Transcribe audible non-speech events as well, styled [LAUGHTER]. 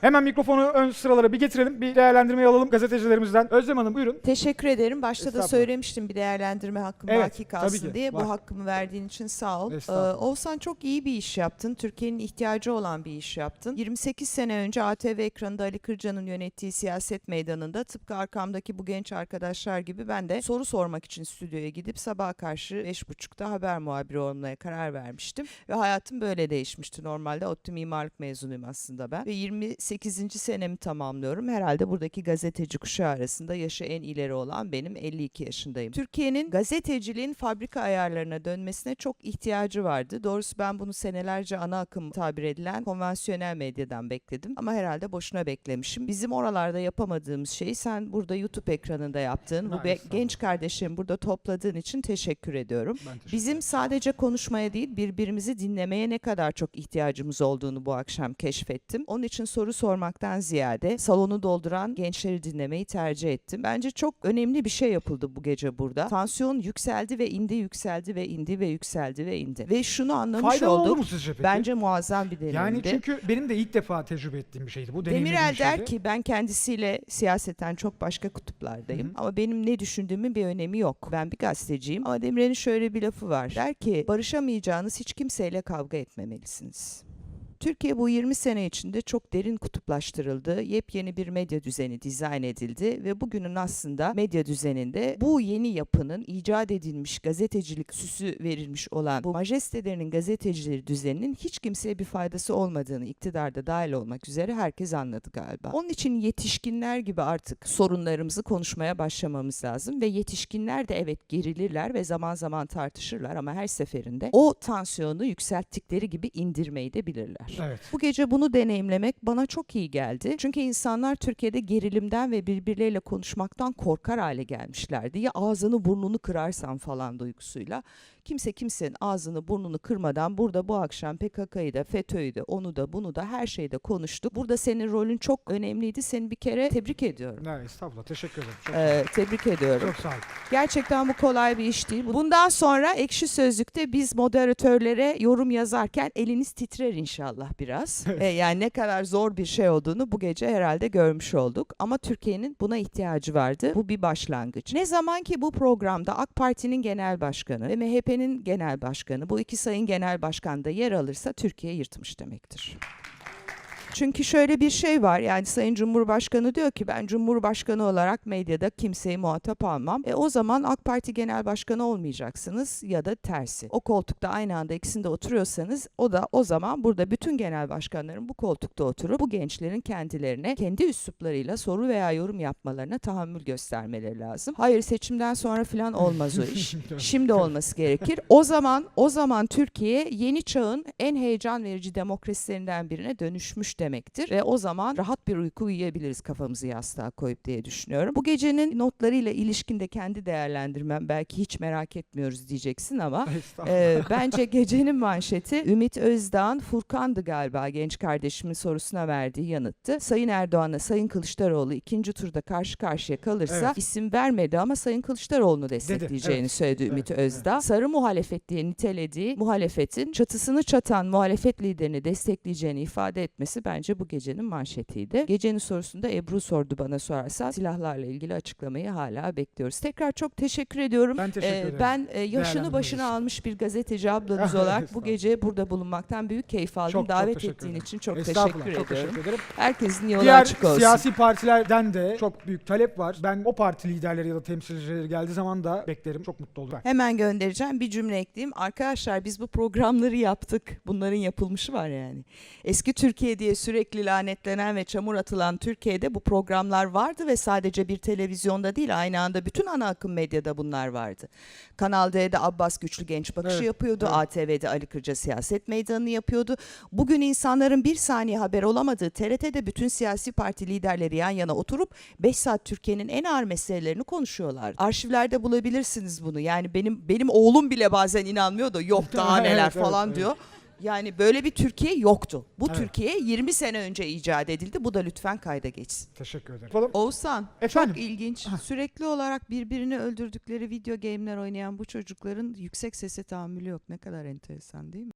Hemen mikrofonu ön sıralara bir getirelim. Bir değerlendirmeyi alalım gazetecilerimizden. Özlem Hanım buyurun. Teşekkür ederim. Başta da Estağfurullah. söylemiştim bir değerlendirme hakkım Evet, baki tabii kalsın ki, diye. var. Bu hakkımı verdiğin için sağ ol. Ee, Estağfurullah. Oğuzhan çok iyi bir iş yaptın. Türkiye'nin ihtiyacı olan bir iş yaptın. 28 sene önce ATV ekranında Ali Kırca'nın yönettiği siyaset meydanında tıpkı arkamdaki bu genç arkadaşlar gibi ben de soru sormak için stüdyoya gidip sabaha karşı 5.30'da haber muhabiri olmaya karar vermiştim. Ve hayatım böyle değişmişti normalde. ODTÜ mimarlık mezunuyum aslında ben. Ve 28. senemi tamamlıyorum. Herhalde buradaki gazeteci kuşağı arasında yaşı en ileri olan benim 52 yaşındayım. Türkiye'nin gazeteciliğin fabrika ayarlarına dönmesine çok ihtiyacı vardı. Doğrusu ben bunu senelerce ana akım tabir edilen konvansiyonel medyadan bekledim. Ama herhalde boşuna beklemişim. Bizim oralarda yapamadığımız şeyi sen burada YouTube ekranında yaptığın, bu be- genç kardeşimi burada topladığın için teşekkür ediyorum. Teşekkür Bizim sadece konuşmaya değil birbirimizi dinlemeye ne kadar çok ihtiyacımız olduğunu bu akşam keşfettim. Onun için soru sormaktan ziyade salonu dolduran gençleri dinlemeyi tercih ettim. Bence çok önemli bir şey yapıldı bu gece burada. Tansiyon yükseldi ve indi, yükseldi ve indi ve yükseldi ve indi. Ve şunu anlamış Faydalı oldu olduk. mu sizce peki? Bence muazzam bir deneyimdi. Yani çünkü benim de ilk defa tecrübe ettiğim bir şeydi. Bu deneyimlediğim Demirel bir şeydi. der ki ben kendisiyle siyaseten çok başka kutuplardayım Hı hı. ama benim ne düşündüğümün bir önemi yok. Ben bir gazeteciyim ama Demirel'in şöyle bir lafı var. Der ki barışamayacağınız hiç kimseyle kavga etmemelisiniz. Türkiye bu 20 sene içinde çok derin kutuplaştırıldı. Yepyeni bir medya düzeni dizayn edildi ve bugünün aslında medya düzeninde bu yeni yapının icat edilmiş gazetecilik süsü verilmiş olan bu majestelerinin gazetecileri düzeninin hiç kimseye bir faydası olmadığını iktidarda dahil olmak üzere herkes anladı galiba. Onun için yetişkinler gibi artık sorunlarımızı konuşmaya başlamamız lazım ve yetişkinler de evet gerilirler ve zaman zaman tartışırlar ama her seferinde o tansiyonu yükselttikleri gibi indirmeyi de bilirler. Evet. Bu gece bunu deneyimlemek bana çok iyi geldi. Çünkü insanlar Türkiye'de gerilimden ve birbirleriyle konuşmaktan korkar hale gelmişlerdi. Ya ağzını burnunu kırarsan falan duygusuyla. Kimse kimsenin ağzını burnunu kırmadan burada bu akşam PKK'yı da FETÖ'yü de onu da bunu da her şeyde konuştuk. Burada senin rolün çok önemliydi. Seni bir kere tebrik ediyorum. Ne, estağfurullah. Teşekkür ederim. Çok, Ee, tebrik ediyorum. çok sağ olun. Gerçekten bu kolay bir iş değil. Bundan sonra Ekşi Sözlük'te biz moderatörlere yorum yazarken eliniz titrer inşallah biraz. [LAUGHS] Ee, yani ne kadar zor bir şey olduğunu bu gece herhalde görmüş olduk. Ama Türkiye'nin buna ihtiyacı vardı. Bu bir başlangıç. Ne zaman ki bu programda AK Parti'nin genel başkanı ve MHP'nin genel başkanı bu iki sayın genel başkan da yer alırsa Türkiye yırtmış demektir. Çünkü şöyle bir şey var yani Sayın Cumhurbaşkanı diyor ki ben Cumhurbaşkanı olarak medyada kimseyi muhatap almam. E o zaman AK Parti Genel Başkanı olmayacaksınız ya da tersi. O koltukta aynı anda ikisinde oturuyorsanız o da o zaman burada bütün genel başkanların bu koltukta oturup bu gençlerin kendilerine kendi üsluplarıyla soru veya yorum yapmalarına tahammül göstermeleri lazım. Hayır seçimden sonra falan olmaz o iş. [LAUGHS] Şimdi olması gerekir. O zaman o zaman Türkiye yeni çağın en heyecan verici demokrasilerinden birine dönüşmüş demektir ve o zaman rahat bir uyku uyuyabiliriz kafamızı yastığa koyup diye düşünüyorum. Bu gecenin notlarıyla ilişkinde kendi değerlendirmem belki hiç merak etmiyoruz diyeceksin ama ee, bence gecenin manşeti Ümit Özdağ'ın Furkan'dı galiba genç kardeşimin sorusuna verdiği yanıttı. Sayın Erdoğan'la Sayın Kılıçdaroğlu ikinci turda karşı karşıya kalırsa Evet. isim vermedi ama Sayın Kılıçdaroğlu'nu destekleyeceğini evet. söyledi Evet, Ümit evet. Özdağ. Sarı muhalefet diye nitelediği muhalefetin çatısını çatan muhalefet liderini destekleyeceğini ifade etmesi bence bu gecenin manşetiydi. Gecenin sorusunda Ebru sordu bana sorarsa silahlarla ilgili açıklamayı hala bekliyoruz. Tekrar çok teşekkür ediyorum. Ben teşekkür Ee, ederim. Ben e, yaşını başına almış bir gazeteci [LAUGHS] ablanız olarak bu gece burada bulunmaktan büyük keyif aldım. Çok, çok Davet teşekkür ettiğin ederim. için çok teşekkür çok ediyorum. teşekkür ederim. Herkesin yolu Diğer açık olsun. siyasi partilerden de çok büyük talep var. Ben o parti liderleri ya da temsilcileri geldiği zaman da beklerim. Çok mutlu olurum. Hemen göndereceğim bir cümle ekleyeyim. Arkadaşlar biz bu programları yaptık. Bunların yapılmışı var yani. Eski Türkiye diye sürekli lanetlenen ve çamur atılan Türkiye'de bu programlar vardı ve sadece bir televizyonda değil aynı anda bütün ana akım medyada bunlar vardı. Kanal D'de Abbas Güçlü Genç Bakışı Evet, yapıyordu. evet. ATV'de Ali Kırca Siyaset Meydanı'nı yapıyordu. Bugün insanların bir saniye haber olamadığı TRT'de bütün siyasi parti liderleri yan yana oturup 5 saat Türkiye'nin en ağır meselelerini konuşuyorlar. Arşivlerde bulabilirsiniz bunu. Yani benim benim oğlum bile bazen inanmıyor da yok daha [LAUGHS] neler evet, falan evet. diyor. Yani böyle bir Türkiye yoktu. Bu Evet. Türkiye 20 sene önce icat edildi. Bu da lütfen kayda geçsin. Teşekkür ederim. Yapalım. Oğuzhan Efendim? çok ilginç. Sürekli olarak birbirini öldürdükleri video game'ler oynayan bu çocukların yüksek sese tahammülü yok. Ne kadar enteresan değil mi?